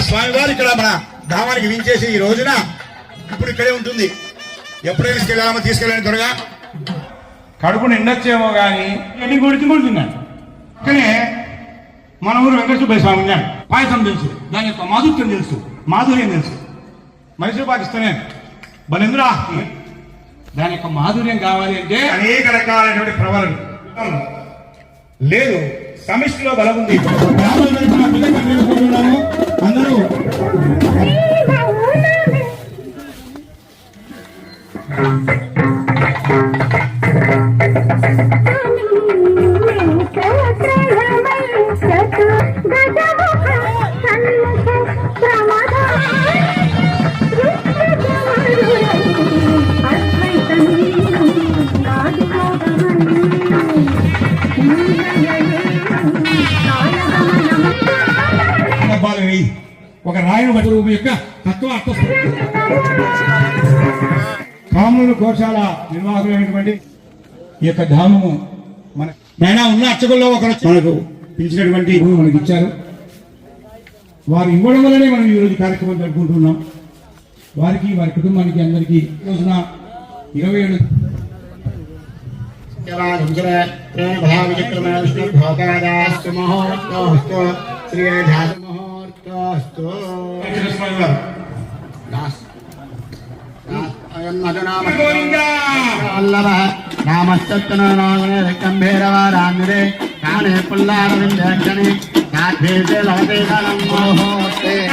స్వామివారు ఇక్కడ మన ధామానికి వించేసి ఈ రోజున ఇప్పుడు ఇక్కడే ఉంటుంది. ఎప్పుడైనా తీసుకెళ్ళామో తీసుకెళ్ళాను త్వరగా. కడుపు నిండొచ్చేమో కానీ ఎన్ని గుడిచి కానీ మన ఊరు వెంకటేశ్వర స్వామి ఉన్నాడు. పాయసం తెలుసు దాని యొక్క మాధుర్యం తెలుసు మాధుర్యం తెలుసు. మైసూర్ పాకిస్తానే బలెందురా దాని యొక్క మాధుర్యం కావాలి అంటే అనేక రకాలైనటువంటి ప్రవరలు లేదు సమిష్టిలో బలం ఉంది గ్రామాల తరపున పిల్లలు నిలుపుకుంటున్నాము. అందరూ ఒక రాయన బట్టి రూపం యొక్క తత్వ అర్థ కాములు గోశాల నిర్వాహకులైనటువంటి ఈ యొక్క ధామము మన నైనా ఉన్న అర్చకుల్లో ఒకరు మనకు పిలిచినటువంటి మనకి ఇచ్చారు. వారు ఇవ్వడం వల్లనే మనం ఈరోజు కార్యక్రమం జరుపుకుంటున్నాం. వారికి వారి కుటుంబానికి అందరికీ రోజున ఇరవై ఏడు భావిక్రమేష్టిభోగాదాస్తు ముహూర్తోస్తు శ్రీజాత ముహూర్తోస్తు స్వామి వారు. రామస్తత్వనాగంభీరవారాంధ్రే కాణే పుల్లారవిందక్షణి కాఠేశే లవతే కాలం మోహోస్తే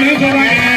విద్యాబలం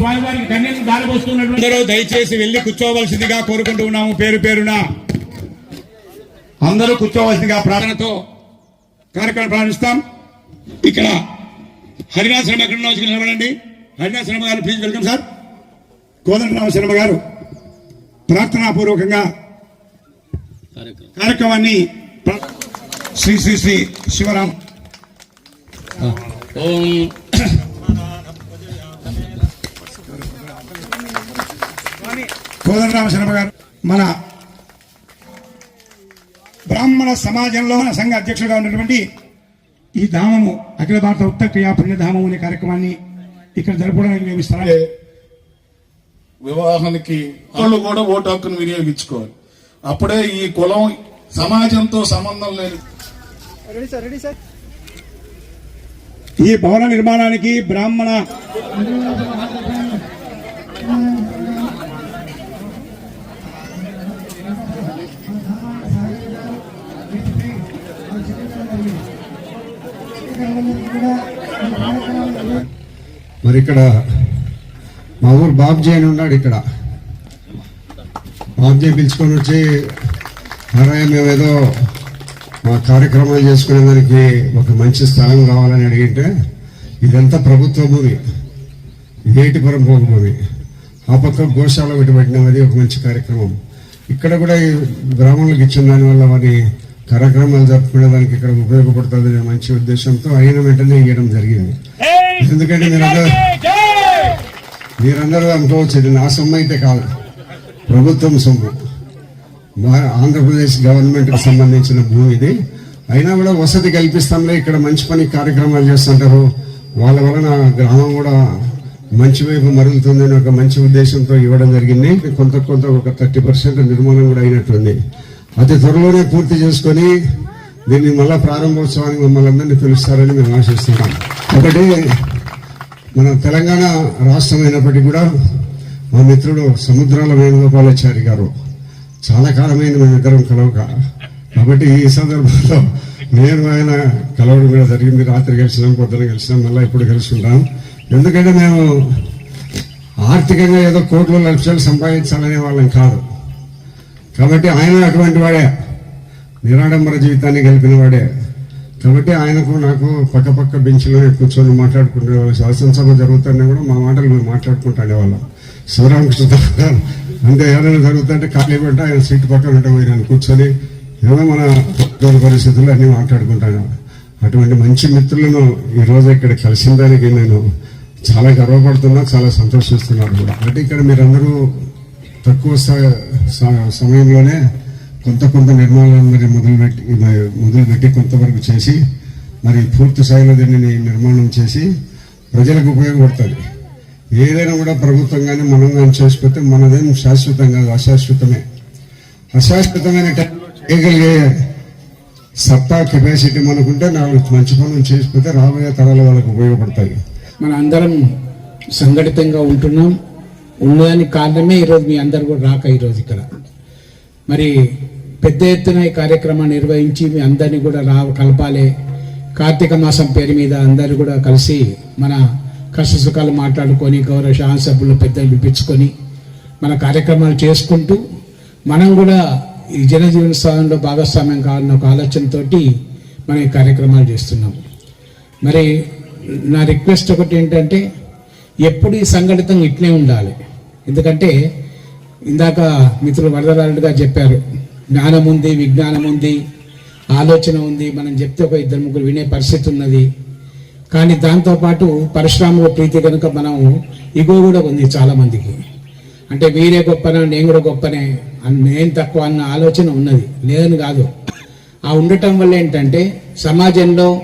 స్వామివారికి దారిపోస్తున్నటువంటి అందరూ దయచేసి వెళ్ళి కూర్చోవలసిందిగా కోరుకుంటూ ఉన్నాము పేరు పేరున. అందరూ కూర్చోవలసిందిగా ప్రార్థనతో కార్యక్రమం ప్రారంభిస్తాం. ఇక్కడ హరినాథ్ శర్మ ఎక్కడ వచ్చి నిలబడండి హరినాథ్ శర్మ గారు please welcome sir. Kodandarama Sharma గారు ప్రార్థనాపూర్వకంగా కార్యక్రమాన్ని శ్రీ శ్రీ శ్రీ శివరాం ఓం కోదండరామ శర్మ గారు మన బ్రాహ్మణ సమాజంలో సంఘ అధ్యక్షుడిగా ఉన్నటువంటి ఈ ధామము అఖిల భారత ఉత్తర క్రియా పుణ్యధామం అనే కార్యక్రమాన్ని ఇక్కడ జరపడానికి మేము స్థలం వివాహానికి వాళ్ళు కూడా ఓటు హక్కును వినియోగించుకోవాలి. అప్పుడే ఈ కులం సమాజంతో సంబంధం లేని ఈ భవన నిర్మాణానికి బ్రాహ్మణ మరి ఇక్కడ మా ఊరు బాబ్జీ అని ఉన్నాడు ఇక్కడ. బాబ్జీ పిలుచుకొని వచ్చి అరయ్య మేము ఏదో మా కార్యక్రమాలు చేసుకునే దానికి ఒక మంచి స్థలం కావాలని అడిగింటే ఇదంతా ప్రభుత్వ భూమి. ఏటిపురం పోగు భూమి? ఆ పక్క గోశాల ఒకటి పెట్టినాం అది ఒక మంచి కార్యక్రమం. ఇక్కడ కూడా ఈ బ్రాహ్మణులకు ఇచ్చిన దానివల్ల వారి కార్యక్రమాలు జరుపుకునే దానికి ఇక్కడ ఉపయోగపడుతుంది అనే మంచి ఉద్దేశంతో అయిన వెంటనే ఇవ్వడం జరిగింది. ఎందుకంటే మీరందరూ మీరందరూ అనుకోవచ్చు ఇది నా సొమ్ము అయితే కాదు. ప్రభుత్వం సొమ్ము. ఆంధ్రప్రదేశ్ గవర్నమెంట్కి సంబంధించిన భూమి ఇది. అయినా కూడా వసతి కల్పిస్తాంలే ఇక్కడ మంచి పని కార్యక్రమాలు చేస్తుంటారు. వాళ్ళ వలన గ్రామం కూడా మంచి వైపు మరుగుతుందని ఒక మంచి ఉద్దేశంతో ఇవ్వడం జరిగింది. కొంత కొంత ఒక థర్టీ పర్సెంట్ నిర్మాణం కూడా అయినట్టుంది. అతి త్వరలోనే పూర్తి చేసుకొని దీన్ని మళ్ళా ప్రారంభోత్సవానికి మమ్మల్ని అందరినీ పిలుస్తారని మేము ఆశిస్తున్నాం. ఒకటి మన తెలంగాణ రాష్ట్రం అయినప్పటికీ కూడా మా మిత్రుడు సముద్రాల వేణుగోపాలాచారి గారు చాలా కాలమైంది మేమిద్దరం కలవక. కాబట్టి ఈ సందర్భంలో నేను ఆయన కలవడం కూడా జరిగింది. రాత్రి కలిసినాం పొద్దున కలిసినాం మళ్ళీ ఇప్పుడు కలుసుకుంటాం ఎందుకంటే మేము ఆర్థికంగా ఏదో కోట్లు లక్షలు సంపాదించాలనే వాళ్ళం కాదు. కాబట్టి ఆయన అటువంటి వాడే. నిరాడంబర జీవితాన్ని గెలిపిన వాడే. కాబట్టి ఆయనకు నాకు పక్క పక్క బెంచ్లో కూర్చొని మాట్లాడుకునే వాళ్ళు శాసనసభ జరుగుతుంటే కూడా మా మాటలు మేము మాట్లాడుకుంటానే వాళ్ళం. శివరామకృష్ణ ఇంకా అంతే ఏదైనా జరుగుతుంటే ఖాళీ పెట్ట ఆయన సీటు పక్కన ఉంటే కూర్చొని ఏదో మన దూర పరిస్థితుల్లో అన్నీ మాట్లాడుకుంటాను. అటువంటి మంచి మిత్రులను ఈరోజు రోజు ఇక్కడ కలిసిన దానికి నేను చాలా గర్వపడుతున్నా చాలా సంతోషిస్తున్నాను కూడా అంటే ఇక్కడ మీరందరూ తక్కువ సమయంలోనే కొంత కొంత నిర్మాణాలు మరి మొదలుపెట్టి మొదలుపెట్టి కొంతవరకు చేసి మరి పూర్తి స్థాయిలో దీన్ని నిర్మాణం చేసి ప్రజలకు ఉపయోగపడుతుంది. ఏదైనా కూడా ప్రభుత్వం కానీ మనం కానీ చేసిపోతే మనదేం శాశ్వతం కాదు అశాశ్వతమే. అశాశ్వతమైన టైంలో చేయగలిగే సత్తా కెపాసిటీ మనకుంటే నాకు మంచి పనులు చేసిపోతే రాబోయే తరాల వాళ్ళకు ఉపయోగపడతాయి. మన అందరం సంఘటితంగా ఉంటున్నాం. ఉన్నదానికి కారణమే ఈరోజు మీ అందరు కూడా రాక ఈరోజు ఇక్కడ. మరి పెద్ద ఎత్తున ఈ కార్యక్రమాన్ని నిర్వహించి మీ అందరినీ కూడా రా కలపాలి. కార్తీక మాసం పేరు మీద అందరూ కూడా కలిసి మన కష్ట సుఖాలు మాట్లాడుకొని గౌరవ శాసనసభ్యులు పెద్దలు పిలిపించుకొని మన కార్యక్రమాలు చేసుకుంటూ మనం కూడా ఈ జనజీవన స్థానంలో భాగస్వామ్యం కావాలన్న ఒక ఆలోచనతోటి మనం ఈ కార్యక్రమాలు చేస్తున్నాం. మరి నా రిక్వెస్ట్ ఒకటి ఏంటంటే ఎప్పుడు ఈ సంఘటితం ఇట్లే ఉండాలి. ఎందుకంటే ఇందాక మిత్రులు వరదరాలుగా చెప్పారు జ్ఞానం ఉంది విజ్ఞానం ఉంది ఆలోచన ఉంది మనం చెప్తే ఒక ఇద్దరు ముగ్గురు వినే పరిస్థితి ఉన్నది. కానీ దాంతోపాటు పరిశ్రమల ప్రీతి కనుక మనం ఇగో కూడా ఉంది చాలామందికి అంటే వీరే గొప్పనా నేను కూడా గొప్పనే నేను తక్కువ అన్న ఆలోచన ఉన్నది. లేదని కాదు. ఆ ఉండటం వల్ల ఏంటంటే సమాజంలో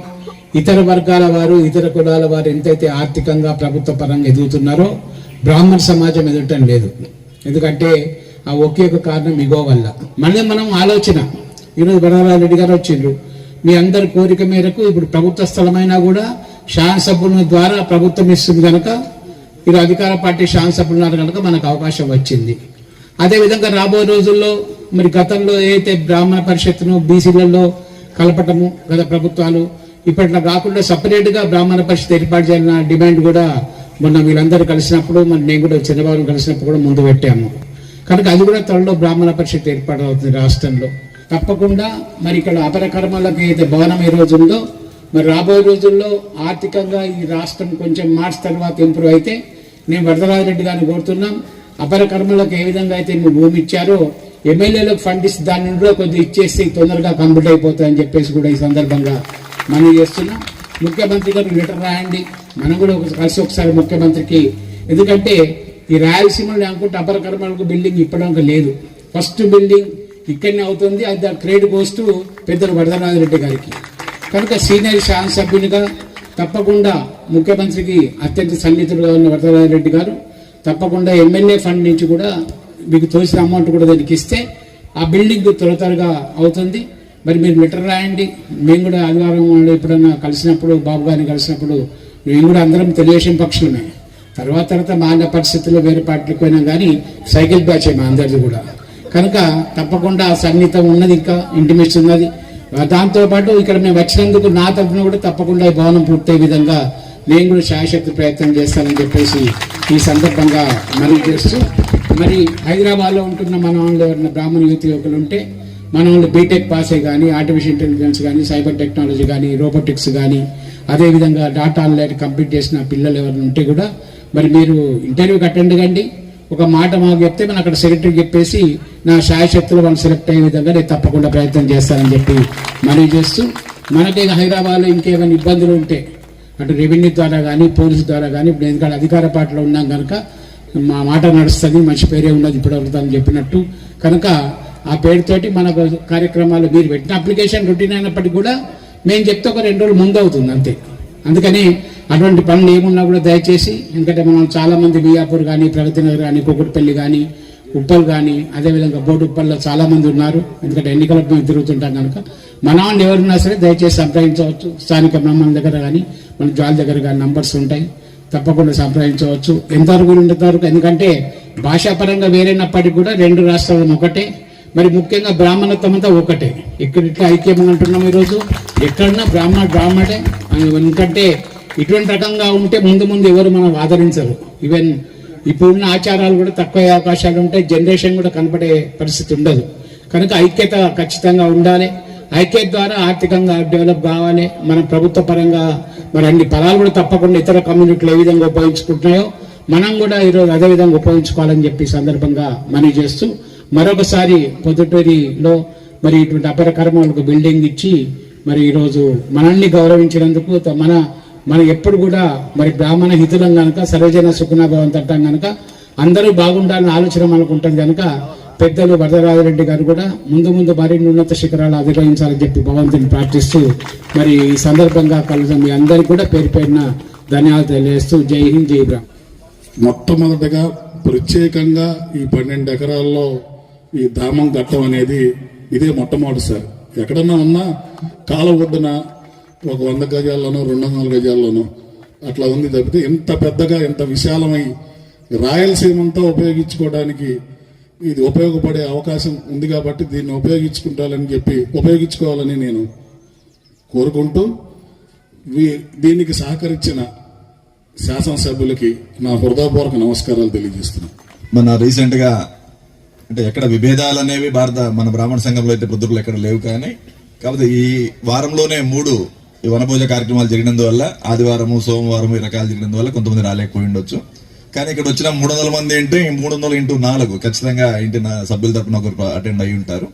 ఇతర వర్గాల వారు ఇతర కులాల వారు ఎంతైతే ఆర్థికంగా ప్రభుత్వ పరంగా ఎదుగుతున్నారో బ్రాహ్మణ సమాజం ఎదగటం లేదు. ఎందుకంటే ఆ ఒకే ఒక కారణం ఇగో వల్ల. మళ్ళీ మనం ఆలోచన. ఈరోజు బడవరాజు రెడ్డి గారు వచ్చిండ్రు. మీ అందరి కోరిక మేరకు ఇప్పుడు ప్రభుత్వ స్థలమైనా కూడా శాసనసభ్యుల ద్వారా ప్రభుత్వం ఇస్తుంది కనుక మీరు అధికార పార్టీ శాసనసభ్యులు ఉన్నారు కనుక మనకు అవకాశం వచ్చింది. అదేవిధంగా రాబోయే రోజుల్లో మరి గతంలో ఏదైతే బ్రాహ్మణ పరిషత్తును బీసీలలో కలపటము గత ప్రభుత్వాలు ఇప్పట్లో కాకుండా సపరేట్గా బ్రాహ్మణ పరిషత్ ఏర్పాటు చేయాలన్న డిమాండ్ కూడా మొన్న వీళ్ళందరూ కలిసినప్పుడు మరి నేను కూడా చంద్రబాబును కలిసినప్పుడు కూడా ముందు పెట్టాము. కనుక అది కూడా త్వరలో బ్రాహ్మణ పరిషత్ ఏర్పాటు అవుతుంది రాష్ట్రంలో. తప్పకుండా మరి ఇక్కడ అపర కర్మలకు ఏదైతే భవనం ఈ రోజు ఉందో మరి రాబోయే రోజుల్లో ఆర్థికంగా ఈ రాష్ట్రం కొంచెం మార్చ్ తర్వాత ఇంప్రూవ్ అయితే నేను వరదరాజరెడ్డి గారిని కోరుతున్నాం. అపర కర్మలకు ఏ విధంగా అయితే మీరు భూమి ఇచ్చారో ఎమ్మెల్యేలకు ఫండ్ ఇస్తే దాని నుండి కొద్దిగా ఇచ్చేస్తే తొందరగా కంప్లీట్ అయిపోతాయని చెప్పేసి కూడా ఈ సందర్భంగా మనం చేస్తున్నాం. ముఖ్యమంత్రి గారు లెటర్ రాయండి. మనం కూడా కలిసి ఒకసారి ముఖ్యమంత్రికి ఎందుకంటే ఈ రాయలసీమలో అనుకుంటే అపర కర్మలకు బిల్డింగ్ ఇప్పడానికి లేదు. ఫస్ట్ బిల్డింగ్ ఇక్కడనే అవుతుంది. అది ద క్రెడిట్ గోస్ పెద్దలు వరదరాజరెడ్డి గారికి. కనుక సీనియర్ శాసనసభ్యునిగా తప్పకుండా ముఖ్యమంత్రికి అత్యంత సన్నిహితుడుగా ఉన్న వరదరాజరెడ్డి గారు తప్పకుండా ఎమ్మెల్యే ఫండ్ నుంచి కూడా మీకు తోసిన అమౌంట్ కూడా దానికి ఇస్తే ఆ బిల్డింగ్ త్వర త్వరగా అవుతుంది. మరి మీరు లెటర్ రాయండి. మేము కూడా ఆదివారం ఎప్పుడన్నా కలిసినప్పుడు బాబు గారిని కలిసినప్పుడు మేము కూడా అందరం తెలుగుదేశం పక్షులమే. తర్వాత తర్వాత మాన పరిస్థితుల్లో వేరే పార్టీలకు పోయినా కానీ సైకిల్ బ్యాచ్ మా అందరిది కూడా. కనుక తప్పకుండా ఆ సన్నిహితం ఉన్నది ఇంకా ఇంటిమేషన్ ఉన్నది. దాంతో పాటు ఇక్కడ మేము వచ్చినందుకు నా తరఫున కూడా తప్పకుండా ఈ భవనం పూర్తయ్యే విధంగా నేను కూడా శాశ్వత ప్రయత్నం చేస్తానని చెప్పేసి ఈ సందర్భంగా మనవి చేస్తూ మరి హైదరాబాద్లో ఉంటున్న మన వాళ్ళు ఎవరైనా బ్రాహ్మణ యువతి యువకులు ఉంటే మన వాళ్ళు బీటెక్ పాసే కానీ ఆర్టిఫిషియల్ ఇంటెలిజెన్స్ కానీ సైబర్ టెక్నాలజీ కానీ రోబోటిక్స్ కానీ అదేవిధంగా డాటా ఆన్లైన్ కంప్లీట్ చేసిన పిల్లలు ఎవరైనా ఉంటే కూడా మరి మీరు ఇంటర్వ్యూకి అటెండ్ కండి. ఒక మాట మాకు చెప్తే మనం అక్కడ సెక్రటరీ చెప్పేసి నా శాయశక్తులు వాళ్ళు సెలెక్ట్ అయ్యే విధంగా నేను తప్పకుండా ప్రయత్నం చేస్తానని చెప్పి మనవి చేస్తూ మనకి హైదరాబాద్లో ఇంకేమైనా ఇబ్బందులు ఉంటే అటు రెవెన్యూ ద్వారా కానీ పోలీసు ద్వారా కానీ ఇప్పుడు ఎందుకంటే అధికార పార్టీలో ఉన్నాం కనుక మా మాట నడుస్తుంది మంచి పేరే ఉన్నది ఇప్పటివరకు అని చెప్పినట్టు. కనుక ఆ పేరుతోటి మన కార్యక్రమాలు మీరు పెట్టిన అప్లికేషన్ రొటీన్ అయినప్పటికీ కూడా మేము చెప్తే ఒక రెండు రోజులు ముందు అవుతుంది అంతే. అందుకని అటువంటి పనులు ఏమున్నా కూడా దయచేసి ఎందుకంటే మనం చాలామంది బియాపూర్ కానీ ప్రగతి నగర్ కానీ కుకుట్పల్లి కానీ ఉప్పల్ కానీ అదేవిధంగా బోటుప్పల్లో చాలామంది ఉన్నారు. ఎందుకంటే ఎన్నికల మేము తిరుగుతుంటాం కనుక మన వాళ్ళు ఎవరున్నా సరే దయచేసి సంప్రదించవచ్చు. స్థానిక బ్రహ్మణ దగ్గర కానీ మన జాల దగ్గర కానీ నంబర్స్ ఉంటాయి. తప్పకుండా సంప్రదించవచ్చు. ఎంతవరకు ఉండేంతవరకు ఎందుకంటే భాషాపరంగా వేరైనప్పటికీ కూడా రెండు రాష్ట్రాలను ఒకటే. మరి ముఖ్యంగా బ్రాహ్మణత్వం అంతా ఒకటే. ఇక్కడ ఇట్లా ఐక్యం అంటున్నాం ఈరోజు. ఎక్కడన్నా బ్రాహ్మణ బ్రాహ్మణే. ఎందుకంటే ఇటువంటి రకంగా ఉంటే ముందు ముందు ఎవరు మనం ఆదరించరు. ఈవెన్ ఇప్పుడున్న ఆచారాలు కూడా తక్కువ అవకాశాలు ఉంటాయి జనరేషన్ కూడా కనపడే పరిస్థితి ఉండదు. కనుక ఐక్యత ఖచ్చితంగా ఉండాలి. ఐక్యత ద్వారా ఆర్థికంగా డెవలప్ కావాలి. మన ప్రభుత్వ పరంగా మరి అన్ని పదాలు కూడా తప్పకుండా ఇతర కమ్యూనిటీలు ఏ విధంగా ఉపయోగించుకుంటున్నాయో మనం కూడా ఈరోజు అదే విధంగా ఉపయోగించుకోవాలని చెప్పి సందర్భంగా మనవి చేస్తూ మరొకసారి పొద్దుటూరిలో మరి ఇటువంటి అపర కర్మలకు బిల్డింగ్ ఇచ్చి మరి ఈరోజు మనల్ని గౌరవించినందుకు త- మన మనం ఎప్పుడు కూడా మరి బ్రాహ్మణ హితులం కనుక సర్వజన సుఖనాభవంత అంటాం కనుక అందరూ బాగుండాలని ఆలోచన మనకు ఉంటుంది కనుక పెద్దలు వరదరాజరెడ్డి గారు కూడా ముందు ముందు మరిన్ని ఉన్నత శిఖరాలు అధిరోహించాలని చెప్పి భగవంతుని ప్రార్థిస్తూ మరి ఈ సందర్భంగా కలుగుతాం మీ అందరికీ కూడా పేరు పేరున ధన్యవాదాలు తెలియజేస్తూ జై హింద్ జై బ్రాహ్మణ్ మొట్టమొదటగా ప్రత్యేకంగా ఈ పన్నెండు ఎకరాల్లో ఈ ధామం కట్టం అనేది ఇదే మొట్టమొదటిసారి. ఎక్కడన్నా ఉన్నా కాల ఒడ్డున ఒక వంద గజాల్లోనో రెండు వందల గజాల్లోనో అట్లా ఉంది తప్పితే ఇంత పెద్దగా ఇంత విశాలమై రాయలసీమంతా ఉపయోగించుకోవడానికి ఇది ఉపయోగపడే అవకాశం ఉంది కాబట్టి దీన్ని ఉపయోగించుకుంటాలని చెప్పి ఉపయోగించుకోవాలని నేను కోరుకుంటూ వీ- దీనికి సహకరించిన శాసనసభ్యులకి నా హృదయపూర్వక నమస్కారాలు తెలియజేస్తున్నాను. మన రీసెంట్గా అంటే ఎక్కడ విభేదాలు అనేవి భారత మన బ్రాహ్మణ సంఘంలో అయితే వృద్ధులు ఎక్కడ లేవు కానీ కాకపోతే ఈ వారంలోనే మూడు ఈ వనభోజ కార్యక్రమాలు జరిగినందువల్ల ఆదివారము సోమవారం ఈ రకాలు జరిగినందువల్ల కొంతమంది రాలేకపోయి ఉండొచ్చు. కానీ ఇక్కడ వచ్చిన మూడు వందల మంది ఏంటి? మూడు వందలు ఇంటూ నాలుగు ఖచ్చితంగా ఇంటి నా సభ్యుల తరపున ఒకరు అటెండ్ అయి ఉంటారు.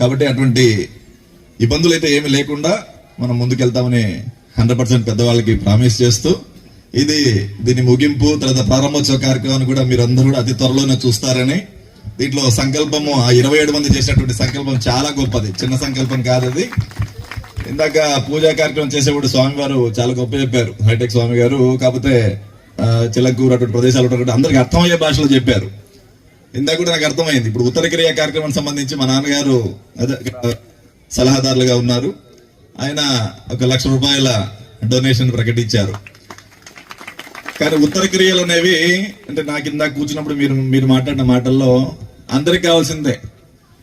కాబట్టి అటువంటి ఇబ్బందులు అయితే ఏమి లేకుండా మనం ముందుకెళ్తామని హండ్రెడ్ పర్సెంట్ పెద్దవాళ్ళకి ప్రామిస్ చేస్తూ ఇది దీని ముగింపు తర్వాత ప్రారంభోత్సవ కార్యక్రమాన్ని కూడా మీరందరూ కూడా అతి త్వరలోనే చూస్తారని దీంట్లో సంకల్పము ఆ ఇరవై ఏడు మంది చేసినటువంటి సంకల్పం చాలా గొప్పది. చిన్న సంకల్పం కాదు అది ఇందాక పూజా కార్యక్రమం చేసేప్పుడు స్వామివారు చాలా గొప్ప చెప్పారు. హైటెక్ స్వామి గారు కాకపోతే ఆ, చిలకూరు అటువంటి ప్రదేశాలు ఉంటాయి అందరికి అర్థమయ్యే భాషలో చెప్పారు. ఇందాక కూడా నాకు అర్థమైంది. ఇప్పుడు ఉత్తర క్రియ కార్యక్రమం సంబంధించి మా నాన్నగారు అదే సలహాదారులుగా ఉన్నారు. ఆయన ఒక లక్ష రూపాయల డొనేషన్ ప్రకటించారు. కానీ ఉత్తర క్రియలు అనేవి అంటే నాకు ఇందాక కూర్చున్నప్పుడు మీరు మీరు మాట్లాడిన మాటల్లో అందరికి కావాల్సిందే.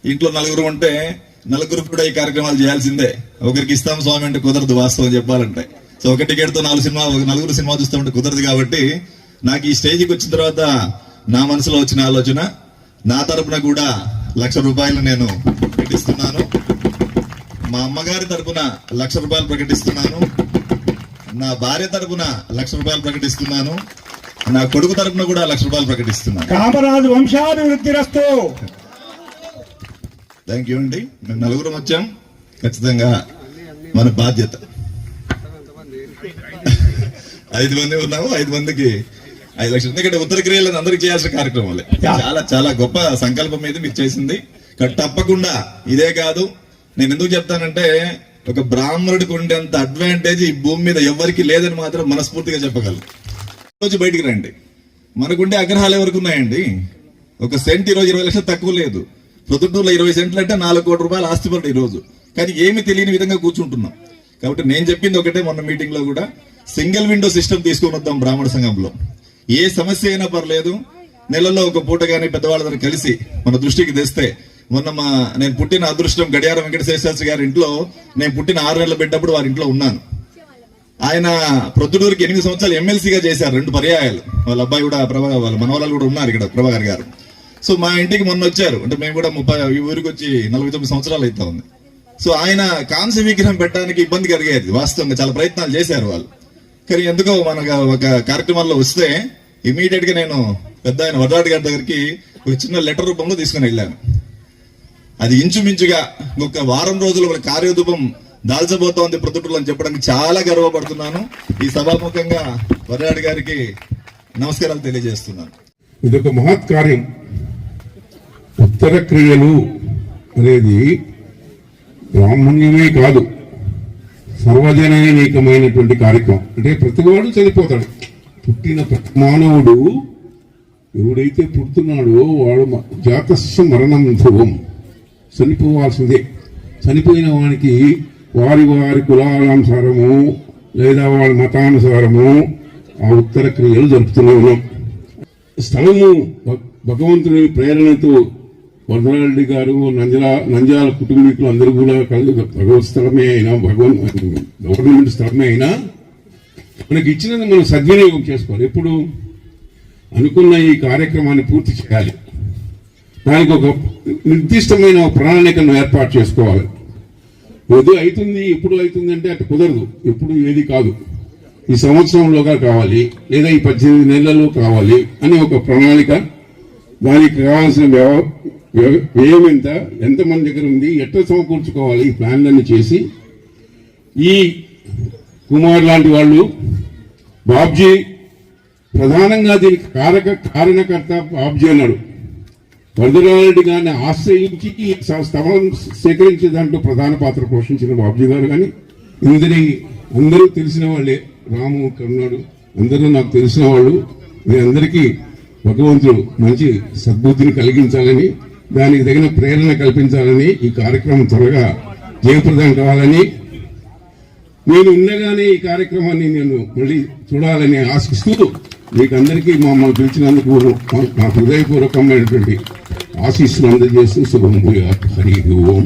ఇంట్లో నలుగురు ఉంటే నలుగురు కూడా ఈ కార్యక్రమాలు చేయాల్సిందే. ఒకరికి ఇస్తాం స్వామి అంటే కుదరదు వాస్తవం చెప్పాలంటే. సో ఒక టికెట్తో నాలుగు సినిమా ఒక నలుగురు సినిమా చూస్తామంటే కుదరదు కాబట్టి నాకు ఈ స్టేజ్కి వచ్చిన తర్వాత నా మనసులో వచ్చిన ఆలోచన నా తరపున కూడా లక్ష రూపాయలు నేను ప్రకటిస్తున్నాను. మా అమ్మగారి తరపున లక్ష రూపాయలు ప్రకటిస్తున్నాను. నా భార్య తరపున లక్ష రూపాయలు ప్రకటిస్తున్నాను. నా కొడుకు తరపున కూడా లక్ష రూపాయలు ప్రకటిస్తున్నాను. కామరాజు వంశాభివృద్ధి రస్తూ. థ్యాంక్ యూ అండి. మేము నలుగురం వచ్చాం ఖచ్చితంగా మన బాధ్యత. ఐదు మంది ఉన్నాము ఐదు మందికి ఐదు లక్షలు. ఎందుకంటే ఉత్తర క్రియలను అందరికి చేయాల్సిన కార్యక్రమాలే చాలా చాలా గొప్ప సంకల్పం మీద మీరు చేసింది. తప్పకుండా ఇదే కాదు. నేను ఎందుకు చెప్తానంటే ఒక బ్రాహ్మణుడికి ఉండేంత అడ్వాంటేజ్ ఈ భూమి మీద ఎవరికి లేదని మాత్రం మనస్ఫూర్తిగా చెప్పగలను. రోజు బయటికి రండి. మనకుండే అగ్రహాలు ఎవరికి ఉన్నాయండి? ఒక సెంట్ ఈరోజు ఇరవై లక్షలు తక్కువ లేదు. ప్రొద్దుటూరులో ఇరవై సెంట్లు అంటే నాలుగు కోట్ల రూపాయలు ఆస్తి పడు ఈరోజు. కానీ ఏమి తెలియని విధంగా కూర్చుంటున్నాం. కాబట్టి నేను చెప్పింది ఒకటే మొన్న మీటింగ్లో కూడా సింగిల్ విండో సిస్టమ్ తీసుకొని వద్దాం బ్రాహ్మణ సంఘంలో. ఏ సమస్య అయినా పర్లేదు నెలలో ఒక పూట కానీ పెద్దవాళ్ళతో కలిసి మన దృష్టికి తెస్తే మొన్న మా నేను పుట్టిన అదృష్టం గడియారం వెంకటశేషాస్త్రి గారి ఇంట్లో నేను పుట్టిన ఆరు నెలలు పెట్టినప్పుడు వారి ఇంట్లో ఉన్నాను. ఆయన ప్రొద్దుటూరుకి ఎనిమిది సంవత్సరాలు ఎమ్మెల్సీగా చేశారు రెండు పర్యాయాలు. వాళ్ళ అబ్బాయి కూడా ప్రభా వాళ్ళ మనవరాలు కూడా ఉన్నారు ఇక్కడ ప్రభాకర్ గారు. సో మా ఇంటికి మొన్న వచ్చారు. అంటే మేము కూడా ముప్పై ఈ ఊరికి వచ్చి నలభై తొమ్మిది సంవత్సరాలు అవుతా ఉంది. సో ఆయన కాంస్య విగ్రహం పెట్టడానికి ఇబ్బంది కలిగేది వాస్తవంగా చాలా ప్రయత్నాలు చేశారు వాళ్ళు. కానీ ఎందుకో మనకు ఒక కార్యక్రమాల్లో వస్తే ఇమీడియట్గా నేను పెద్ద ఆయన వడ్రాడి గారి దగ్గరికి ఒక చిన్న లెటర్ రూపంలో తీసుకుని వెళ్ళాను. అది ఇంచుమించుగా ఒక వారం రోజులు ఒక కార్యదూపం దాల్చబోతోంది ప్రొద్దుటూరులో అని చెప్పడానికి చాలా గర్వపడుతున్నాను. ఈ సభాముఖంగా వడ్రాడి గారికి నమస్కారాలు తెలియజేస్తున్నాను. ఇదొక మహత్ కార్యం. ఉత్తర క్రియలు అనేది బ్రాహ్మణ్యమే కాదు సర్వజనైనికమైనటువంటి కార్యక్రమం. అంటే ప్రతివాడు చనిపోతాడు. పుట్టిన మానవుడు ఎవడైతే పుడుతున్నాడో వాడు మ- జాతస్య మరణం ధ్రువం చనిపోవాల్సిందే. చనిపోయిన వానికి వారి వారి కులానుసారము లేదా వారి మతానుసారము ఆ ఉత్తర క్రియలు జరుపుతూనే ఉన్నాం. స్థలము భగవంతుని ప్రేరణతో వరదరారెడ్డి గారు నంజల నంజాల కుటుంబీకులు అందరూ కూడా కలిసి భగవత్ స్థలమే అయినా భగవన్ గవర్నమెంట్ స్థలమే అయినా మనకి ఇచ్చినది మనం సద్వినియోగం చేసుకోవాలి. ఎప్పుడు? అనుకున్న ఈ కార్యక్రమాన్ని పూర్తి చేయాలి. దానికి ఒక నిర్దిష్టమైన ప్రణాళికను ఏర్పాటు చేసుకోవాలి. ఏదో అవుతుంది ఎప్పుడు అవుతుంది అంటే అటు కుదరదు. ఎప్పుడు ఏది కాదు. ఈ సంవత్సరంలోగా కావాలి లేదా ఈ పద్దెనిమిది నెలల్లో కావాలి అని ఒక ప్రణాళిక. దానికి కావాల్సిన వ్యవ- వ్య- వ్యయం ఎంత ఎంతమంది దగ్గర ఉంది ఎట్లా సమకూర్చుకోవాలి ఈ ప్లాన్లన్నీ చేసి ఈ కుమార్ లాంటి వాళ్ళు బాబ్జీ ప్రధానంగా దీనికి కారక కారణకర్త బాబ్జీ అన్నాడు. వరదరారెడ్డి గారిని ఆశ్రయించి ఈ స్థలం సేకరించే దాంట్లో ప్రధాన పాత్ర పోషించిన బాబ్జీ గారు కానీ ఇందరి అందరూ తెలిసిన వాళ్ళే. రాము కర్ణాడు అందరూ నాకు తెలిసిన వాళ్ళు. మీ అందరికీ భగవంతుడు మంచి సద్బుద్ధిని కలిగించాలని దానికి తగిన ప్రేరణ కల్పించాలని ఈ కార్యక్రమం త్వరగా జయప్రదం కావాలని. నేను ఉండగానే ఈ కార్యక్రమాన్ని నేను మళ్ళీ చూడాలని ఆశిస్తూ మీకు అందరికీ మమ్మల్ని పిలిచినందుకు నా హృదయపూర్వకమైనటువంటి ఆశీస్సులు అందజేస్తూ శుభం హరి ఓం.